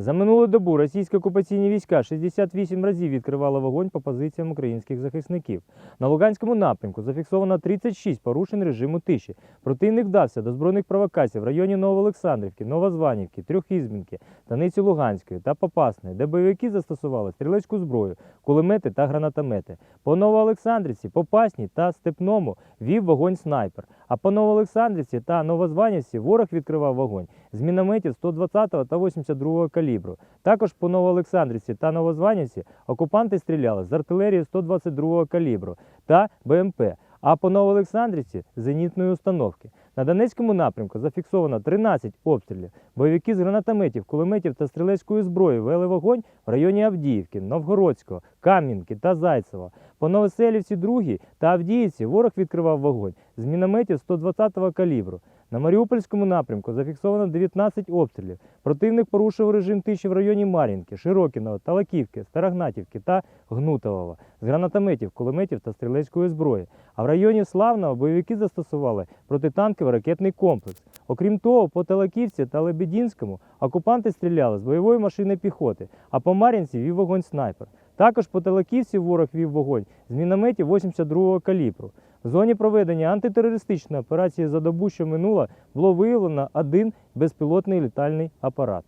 За минулу добу російські окупаційні війська 68 разів відкривали вогонь по позиціям українських захисників. На Луганському напрямку зафіксовано 36 порушень режиму тиші. Противник вдався до збройних провокацій в районі Новоолександрівки, Новозванівки, Трьохізбінки, Станиці Луганської та Попасної, де бойовики застосували стрілецьку зброю, кулемети та гранатомети. По Новоолександрівці, Попасній та Степному вів вогонь снайпер. А по Новоолександрівці та Новозванівці ворог відкривав вогонь з мінометів 120 та 82 калібру. Також по Новоолександрівці та Новозванівці окупанти стріляли з артилерії 122 калібру та БМП. А по Новоолександрівці зенітної установки. На Донецькому напрямку зафіксовано 13 обстрілів. Бойовики з гранатометів, кулеметів та стрілецької зброї вели вогонь в районі Авдіївки, Новгородського, Кам'янки та Зайцева. По Новоселівці 2 та Авдіївці ворог відкривав вогонь з мінометів 120-го калібру. На Маріупольському напрямку зафіксовано 19 обстрілів. Противник порушив режим тиші в районі Мар'їнки, Широкіного, Талаківки, Старогнатівки та Гнутового з гранатометів, кулеметів та стрілецької зброї. А в районі Славного бойовики застосували протитанковий ракетний комплекс. Окрім того, по Талаківці та Лебедінському окупанти стріляли з бойової машини піхоти, а по Мар'їнці вів вогонь снайпер. Також по Талаківці ворог вів вогонь з мінометів 82-го калібру. В зоні проведення антитерористичної операції за добу, що минула, було виявлено один безпілотний літальний апарат.